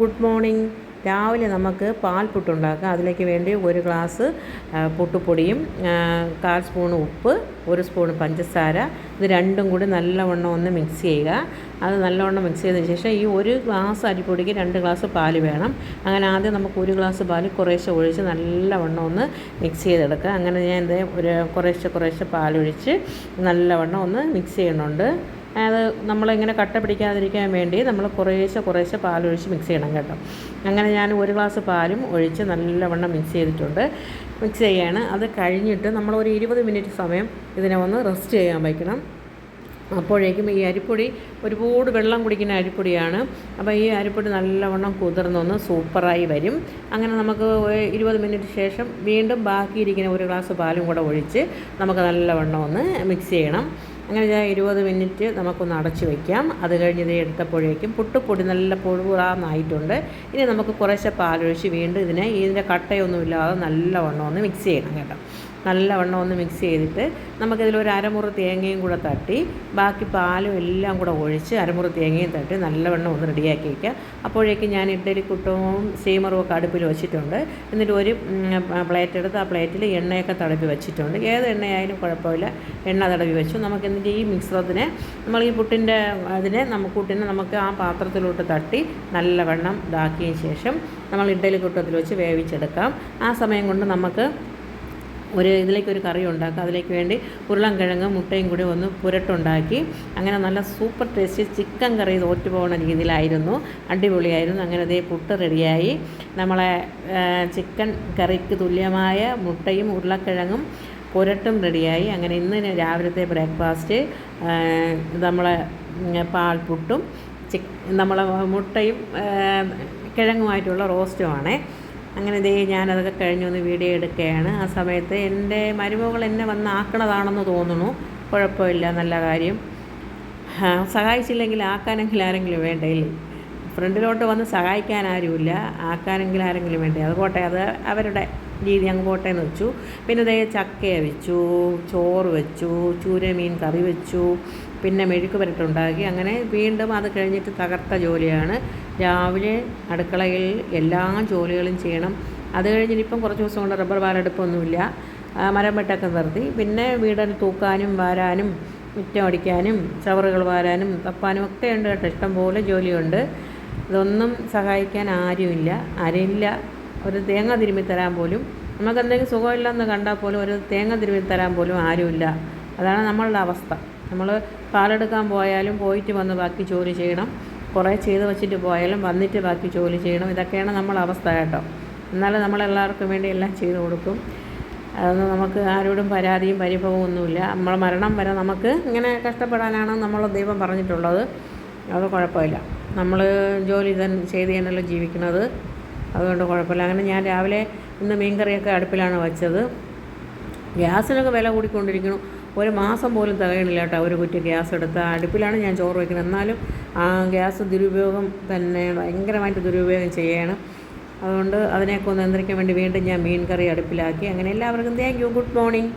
Good morning രാവിലെ നമുക്ക് പാൽപുട്ടുണ്ടാക്കാം അതിലേക്ക് വേണ്ടി ഒരു ഗ്ലാസ് പുട്ടുപൊടിയും കാൽ സ്പൂൺ ഉപ്പ് ഒരു സ്പൂൺ പഞ്ചസാര ഇത് രണ്ടും കൂടി നല്ലവണ്ണം ഒന്ന് മിക്സ് ചെയ്യുക. അത് നല്ലവണ്ണം മിക്സ് ചെയ്തതിന് ശേഷം ഈ ഒരു ഗ്ലാസ് അരിപ്പൊടിക്ക് രണ്ട് ഗ്ലാസ് പാൽ വേണം. അങ്ങനെ ആദ്യം നമുക്ക് ഒരു ഗ്ലാസ് പാൽ കുറേശ്ശെ ഒഴിച്ച് നല്ലവണ്ണം ഒന്ന് മിക്സ് ചെയ്തെടുക്കുക. അങ്ങനെ ഞാൻ എന്തേ ഒരു കുറേശ്ശെ കുറേശ്ശെ പാലൊഴിച്ച് നല്ലവണ്ണം ഒന്ന് മിക്സ് ചെയ്യുന്നുണ്ട് അത് നമ്മളിങ്ങനെ കട്ട പിടിക്കാതിരിക്കാൻ വേണ്ടി നമ്മൾ കുറേശ്ശെ കുറേശ്ശെ പാലൊഴിച്ച് മിക്സ് ചെയ്യണം കേട്ടോ. അങ്ങനെ ഞാൻ ഒരു ഗ്ലാസ് പാലും ഒഴിച്ച് നല്ലവണ്ണം മിക്സ് ചെയ്തിട്ടുണ്ട്. മിക്സ് ചെയ്യാണ്. അത് കഴിഞ്ഞിട്ട് നമ്മൾ ഒരു ഇരുപത് മിനിറ്റ് സമയം ഇതിനെ ഒന്ന് റെസ്റ്റ് ചെയ്യാൻ വയ്ക്കണം അപ്പോഴേക്കും ഈ അരിപ്പൊടി ഒരുപാട് വെള്ളം കുടിക്കുന്ന അരിപ്പൊടിയാണ്. അപ്പോൾ ഈ അരിപ്പൊടി നല്ലവണ്ണം കുതിർന്നൊന്ന് സൂപ്പറായി വരും. അങ്ങനെ നമുക്ക് ഇരുപത് മിനിറ്റ് ശേഷം വീണ്ടും ബാക്കിയിരിക്കുന്ന ഒരു ഗ്ലാസ് പാലും കൂടെ ഒഴിച്ച് നമുക്ക് നല്ലവണ്ണം ഒന്ന് മിക്സ് ചെയ്യണം. അങ്ങനെ ഞാൻ ഇരുപത് മിനിറ്റ് നമുക്കൊന്ന് അടച്ചു വയ്ക്കാം അത് കഴിഞ്ഞ് ഇത് എടുത്തപ്പോഴേക്കും പുട്ടുപൊടി നല്ല പൊഴുപുറാന്നായിട്ടുണ്ട് ഇനി നമുക്ക് കുറേശ്ശെ പാലൊഴിച്ച് വീണ്ടും ഇതിനെ ഇതിന്റെ കട്ടയൊന്നുമില്ലാതെ നല്ലവണ്ണം ഒന്ന് മിക്സ് ചെയ്യണം കേട്ടോ. നല്ലവണ്ണം ഒന്ന് മിക്സ് ചെയ്തിട്ട് നമുക്കിതിൽ ഒരു അരമുറി തേങ്ങയും കൂടെ തട്ടി ബാക്കി പാലും എല്ലാം കൂടെ ഒഴിച്ച് അരമുറി തേങ്ങയും തട്ടി നല്ലവണ്ണം ഒന്ന് റെഡിയാക്കി വയ്ക്കുക അപ്പോഴേക്കും ഞാൻ ഇഡ്ഡലി കുട്ടവും സ്റ്റീമറും ഒക്കെ അടുപ്പിൽ വെച്ചിട്ടുണ്ട്. എന്നിട്ട് ഒരു പ്ലേറ്റ് എടുത്ത് ആ പ്ലേറ്റിൽ എണ്ണയൊക്കെ തടവി വെച്ചിട്ടുണ്ട്. ഏത് എണ്ണയായാലും കുഴപ്പമില്ല. എണ്ണ തടവി വെച്ചു. നമുക്ക് എന്നിട്ട് ഈ മിശ്രത്തിനെ നമ്മൾ ഈ പുട്ടിന്റെ അതിനെ നമുക്ക് പുട്ടിനെ നമുക്ക് ആ പാത്രത്തിലോട്ട് തട്ടി നല്ലവണ്ണം ഇതാക്കിയ ശേഷം നമ്മൾ ഇഡ്ഡലി കുട്ടത്തിൽ വെച്ച് വേവിച്ചെടുക്കാം. ആ സമയം കൊണ്ട് നമുക്ക് ഒരു ഇതിലേക്ക് ഒരു കറി ഉണ്ടാക്കുക. അതിലേക്ക് വേണ്ടി ഉരുളൻകിഴങ്ങ് മുട്ടയും കൂടി ഒന്ന് പുരട്ടുണ്ടാക്കി. അങ്ങനെ നല്ല സൂപ്പർ ടേസ്റ്റ് ചിക്കൻ കറി തോറ്റു പോകുന്ന രീതിയിലായിരുന്നു. അടിപൊളിയായിരുന്നു. അങ്ങനെ അതേ പുട്ട് റെഡിയായി. നമ്മളെ ചിക്കൻ കറിക്ക് തുല്യമായ മുട്ടയും ഉരുളക്കിഴങ്ങും പുരട്ടും റെഡിയായി. അങ്ങനെ ഇന്ന് രാവിലത്തെ ബ്രേക്ക്ഫാസ്റ്റ് നമ്മളെ പാൽപുട്ടും ചിക്ക് നമ്മളെ മുട്ടയും കിഴങ്ങുമായിട്ടുള്ള റോസ്റ്റുമാണേ അങ്ങനെ ദേ ഞാനതൊക്കെ കഴിഞ്ഞൊന്ന് വീഡിയോ എടുക്കുകയാണ്. ആ സമയത്ത് എന്റെ മരുമകൾ എന്നെ വന്ന് ആക്കണതാണെന്ന് തോന്നുന്നു. കുഴപ്പമില്ല നല്ല കാര്യം. സഹായിച്ചില്ലെങ്കിൽ ആക്കാനെങ്കിലും ആരെങ്കിലും വേണ്ടേ? ഇല്ലേ ഫ്രണ്ടിലോട്ട് വന്ന് സഹായിക്കാൻ ആരുമില്ല. ആക്കാനെങ്കിലും ആരെങ്കിലും വേണ്ടി? അത് പോട്ടെ. അത് അവരുടെ രീതി അങ്ങ് പോട്ടെ എന്ന് വെച്ചു. പിന്നെ ദേ ചക്ക വെച്ചു ചോറ് വെച്ചു ചൂരമീൻ കറി വെച്ചു പിന്നെ മെഴുക്ക് പുരട്ടുണ്ടാക്കി. അങ്ങനെ വീണ്ടും അത് കഴിഞ്ഞിട്ട് തകർത്ത ജോലിയാണ്. രാവിലെ അടുക്കളയിൽ എല്ലാ ജോലികളും ചെയ്യണം. അത് കഴിഞ്ഞിട്ട് ഇപ്പം കുറച്ച് ദിവസം കൊണ്ട് റബ്ബർ വാലെടുപ്പൊന്നുമില്ല മരം വെട്ടൊക്കെ നിർത്തി. പിന്നെ വീടിന് തൂക്കാനും വാരാനും മുറ്റം അടിക്കാനും ചവറുകൾ വാരാനും തപ്പാനും ഒക്കെ ഉണ്ട് കേട്ടോ. ഇഷ്ടംപോലെ ജോലിയുണ്ട്. ഇതൊന്നും സഹായിക്കാൻ ആരുമില്ല. ആരുമില്ല. ഒരു തേങ്ങ തിരുമ്മി തരാൻ പോലും നമുക്ക് എന്തെങ്കിലും സുഖമില്ലെന്ന് കണ്ടാൽ പോലും ഒരു തേങ്ങ തിരുമ്മി തരാൻ പോലും ആരുമില്ല. അതാണ് നമ്മളുടെ അവസ്ഥ. നമ്മൾ പാലെടുക്കാൻ പോയാലും പോയിട്ട് വന്ന് ബാക്കി ജോലി ചെയ്യണം. കുറേ ചെയ്ത് വെച്ചിട്ട് പോയാലും വന്നിട്ട് ബാക്കി ജോലി ചെയ്യണം. ഇതൊക്കെയാണ് നമ്മളെ അവസ്ഥ കേട്ടോ. എന്നാലും നമ്മളെല്ലാവർക്കും വേണ്ടി എല്ലാം ചെയ്തു കൊടുക്കും. അതൊന്നും നമുക്ക് ആരോടും പരാതിയും പരിഭവവും ഒന്നുമില്ല. നമ്മൾ മരണം വരെ നമുക്ക് ഇങ്ങനെ കഷ്ടപ്പെടാനാണ് നമ്മൾ ദൈവം പറഞ്ഞിട്ടുള്ളത്. അത് കുഴപ്പമില്ല. നമ്മൾ ജോലി തന്നെ ചെയ്ത് തന്നെയല്ലോ ജീവിക്കുന്നത്. അതുകൊണ്ട് കുഴപ്പമില്ല. അങ്ങനെ ഞാൻ രാവിലെ ഇന്ന് മീൻകറിയൊക്കെ അടുപ്പിലാണ് വെച്ചത്. ഗ്യാസിനൊക്കെ വില കൂടിക്കൊണ്ടിരിക്കുന്നു. ഒരു മാസം പോലും തികയണില്ല കേട്ടോ. ഒരു കുറ്റി ഗ്യാസ് എടുത്ത് അടുപ്പിലാണ് ഞാൻ ചോറ് വയ്ക്കുന്നത് എന്നാലും ആ ഗ്യാസ് ദുരുപയോഗം തന്നെ ഭയങ്കരമായിട്ട് ദുരുപയോഗം ചെയ്യണം. അതുകൊണ്ട് അതിനെയൊക്കെ ഒന്ന് നിയന്ത്രിക്കാൻ വേണ്ടി വീണ്ടും ഞാൻ മീൻ കറി അടുപ്പിലാക്കി. അങ്ങനെ എല്ലാവർക്കും താങ്ക് യു ഗുഡ് മോർണിംഗ്